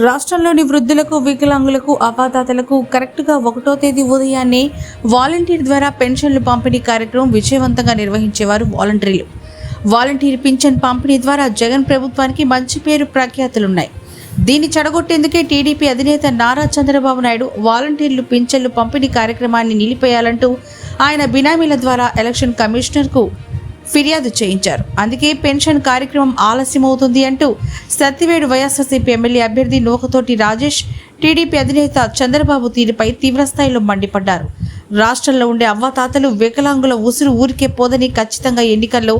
రాష్ట్రంలోని వృద్ధులకు వికలాంగులకు అవాతాతలకు కరెక్ట్గా ఒకటో తేదీ ఉదయాన్నే వాలంటీర్ ద్వారా పెన్షన్లు పంపిణీ కార్యక్రమం విజయవంతంగా నిర్వహించేవారు వాలంటీర్లు. వాలంటీర్ పింఛన్ పంపిణీ ద్వారా జగన్ ప్రభుత్వానికి మంచి పేరు ప్రఖ్యాతులున్నాయి. దీన్ని చెడగొట్టేందుకే టీడీపీ అధినేత నారా చంద్రబాబు నాయుడు వాలంటీర్లు పింఛన్లు పంపిణీ కార్యక్రమాన్ని నిలిపేయాలంటూ ఆయన బినామీల ద్వారా ఎలక్షన్ కమిషనర్కు ఫిర్యాదు చేయించారు. అందుకే పెన్షన్ కార్యక్రమం ఆలస్యమవుతుంది అంటూ సత్తివేడు వైఎస్ఆర్సీపీ ఎమ్మెల్యే అభ్యర్థి నూకతోటి రాజేష్ టీడీపీ అధినేత చంద్రబాబు తీరుపై తీవ్రస్థాయిలో మండిపడ్డారు. రాష్ట్రంలో ఉండే అవ్వాతాతలు వికలాంగుల ఉసురు ఊరికే పోదని ఖచ్చితంగా ఎన్నికల్లో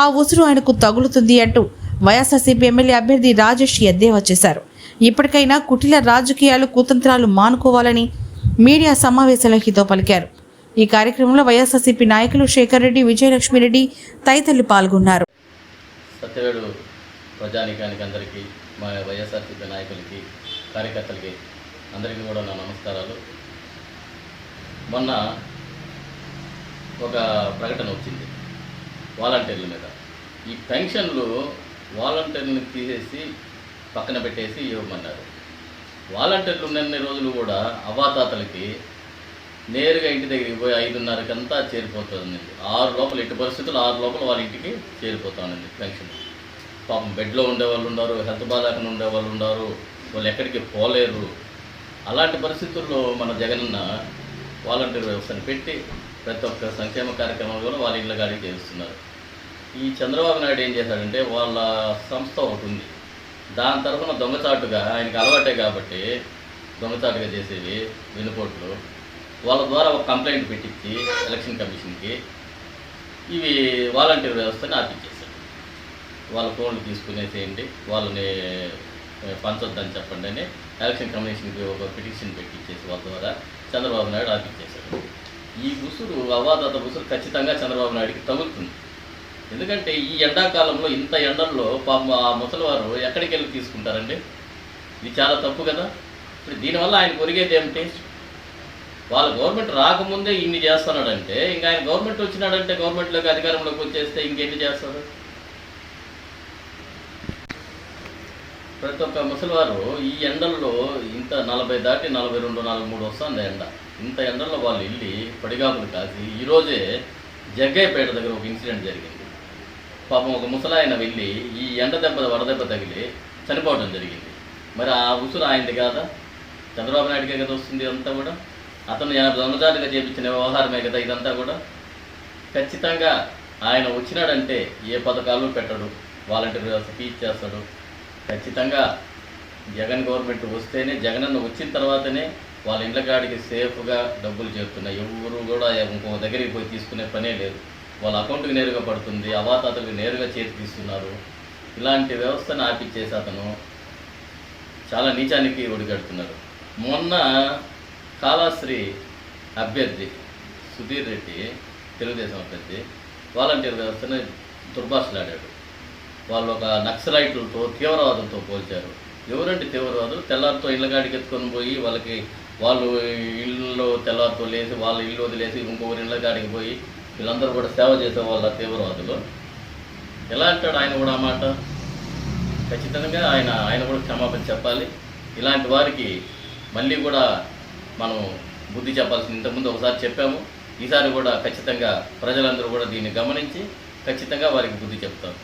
ఆ ఉసురు ఆయనకు తగులుతుంది అంటూ వైఎస్ఆర్సీపీ ఎమ్మెల్యే అభ్యర్థి రాజేష్ ఎద్దేవా చేశారు. ఇప్పటికైనా కుటిల రాజకీయాలు కుతంత్రాలు మానుకోవాలని మీడియా సమావేశంలో హితో పలికారు. ఈ కార్యక్రమంలో వైఎస్ఆర్సీపీ నాయకులు శేఖర్ రెడ్డి విజయలక్ష్మిరెడ్డి తదితరులు పాల్గొన్నారు. సత్యవేడు ప్రజానికానికి అందరికీ మా వైఎస్ఆర్సీపీ నాయకులకి కార్యకర్తలకి అందరికీ కూడా నా నమస్కారాలు. మొన్న ఒక ప్రకటన వచ్చింది వాలంటీర్ల మీద. ఈ పెన్షన్లు వాలంటీర్ని తీసేసి పక్కన పెట్టేసి ఇవ్వమన్నారు. వాలంటీర్లు ఉన్నన్ని రోజులు కూడా అవాతాతలకి నేరుగా ఇంటి దగ్గరికి పోయి ఐదున్నరకంతా చేరిపోతుంది ఆరు లోపల ఎట్టి పరిస్థితులు ఆరు లోపల వాళ్ళ ఇంటికి చేరిపోతానండి పెన్షన్. పాపం బెడ్లో ఉండేవాళ్ళు ఉన్నారు హెల్త్ బాగాలేకుండా ఉండేవాళ్ళు ఉన్నారు వాళ్ళు ఎక్కడికి పోలేరు. అలాంటి పరిస్థితుల్లో మన జగనన్న వాలంటీర్ వ్యవస్థను పెట్టి ప్రతి ఒక్క సంక్షేమ కార్యక్రమాలు కూడా వాళ్ళ ఇళ్ళ గాడికి చేస్తున్నారు ఈ చంద్రబాబు నాయుడు ఏం చేశాడంటే వాళ్ళ సంస్థ ఒకటి ఉంది. దాని తరఫున దొంగచాటుగా ఆయనకు అలవాటే కాబట్టి దొంగచాటుగా చేసేవి వెనుకోట్లు. వాళ్ళ ద్వారా ఒక కంప్లైంట్ పెట్టించి ఎలక్షన్ కమిషన్కి ఇవి వాలంటీర్ వ్యవస్థని ఆపించేశారు వాళ్ళ ఫోన్లు తీసుకునేసేయండి వాళ్ళని పంచొద్దని చెప్పండి అని ఎలక్షన్ కమిషన్కి ఒక పిటిషన్ పెట్టించేసి వాళ్ళ ద్వారా చంద్రబాబు నాయుడు ఆపించేశాడు ఈ గుసురు అవాదత గుసురు ఖచ్చితంగా చంద్రబాబు నాయుడికి తగులుతుంది. ఎందుకంటే ఈ ఎండాకాలంలో ఇంత ఎండల్లో పాపం ఆ ముసలివారు ఎక్కడికి వెళ్ళి తీసుకుంటారండి? ఇది చాలా తప్పు కదా? ఇప్పుడు దీనివల్ల ఆయన ఒరిగేది ఏమిటి? వాళ్ళ గవర్నమెంట్ రాకముందే ఇన్ని చేస్తున్నాడంటే ఇంకా ఆయన గవర్నమెంట్ వచ్చినాడంటే గవర్నమెంట్లోకి అధికారంలోకి వచ్చేస్తే ఇంకెన్ని చేస్తారు ప్రతి ఒక్క ముసలివారు ఈ ఎండల్లో ఇంత నలభై దాటి నలభై రెండు నలభై మూడు వస్తుంది ఎండ. ఇంత ఎండల్లో వాళ్ళు వెళ్ళి పడిగాపులు కాసి ఈరోజే జగ్గయ్యపేట దగ్గర ఒక ఇన్సిడెంట్ జరిగింది. పాపం ఒక ముసలాయన వెళ్ళి ఈ ఎండ దెబ్బ వడదెబ్బ తగిలి చనిపోవడం జరిగింది. మరి ఆ ఉసురు ఆయనది కాదా? చంద్రబాబు నాయుడికే కదా వస్తుంది అంతా కూడా? అతను దొంగజాటుగా చేపించిన వ్యవహారమే కదా ఇదంతా కూడా? ఖచ్చితంగా ఆయన వచ్చినాడంటే ఏ పథకాలు పెట్టడు వాలంటీర్ వ్యవస్థకి ఇచ్చేస్తాడు ఖచ్చితంగా జగన్ గవర్నమెంట్ వస్తేనే జగనన్న వచ్చిన తర్వాతనే వాళ్ళ ఇండ్ల కాడికి సేఫ్గా డబ్బులు చేరుతున్నాయి ఎవరు కూడా ఇంకో దగ్గరికి పోయి తీసుకునే పనే లేదు. వాళ్ళ అకౌంట్కి నేరుగా పడుతుంది అవాతాతలకు నేరుగా చేతి తీస్తున్నారు. ఇలాంటి వ్యవస్థను ఆపిచ్చేసి అతను చాలా నీచానికి ఒడిగడుతున్నారు. మొన్న కాళాశ్రీ అభ్యర్థి సుధీర్ రెడ్డి తెలుగుదేశం అభ్యర్థి. వాలంటీర్ వస్తున్న దుర్భాషలాడాడు వాళ్ళు ఒక నక్సలైట్లతో తీవ్రవాదులతో పోల్చారు. ఎవరంటే తీవ్రవాదులు? తెల్లారితో ఇళ్ళగాడికి ఎత్తుకొని పోయి వాళ్ళకి వాళ్ళు ఇళ్ళలో తెల్లారితో లేచి వాళ్ళ ఇల్లు వదిలేసి ఇంకొకరి ఇళ్ళగాడికి పోయి వీళ్ళందరూ కూడా సేవ చేసే వాళ్ళ తీవ్రవాదులు. ఎలా అంటాడు ఆయన కూడా ఆ మాట? ఖచ్చితంగా ఆయన ఆయన కూడా క్షమాపణ చెప్పాలి. ఇలాంటి వారికి మళ్ళీ కూడా మనం బుద్ధి చెప్పాల్సింది. ఇంతకుముందు ఒకసారి చెప్పాము. ఈసారి కూడా ఖచ్చితంగా ప్రజలందరూ కూడా దీన్ని గమనించి ఖచ్చితంగా వారికి బుద్ధి చెప్తారు.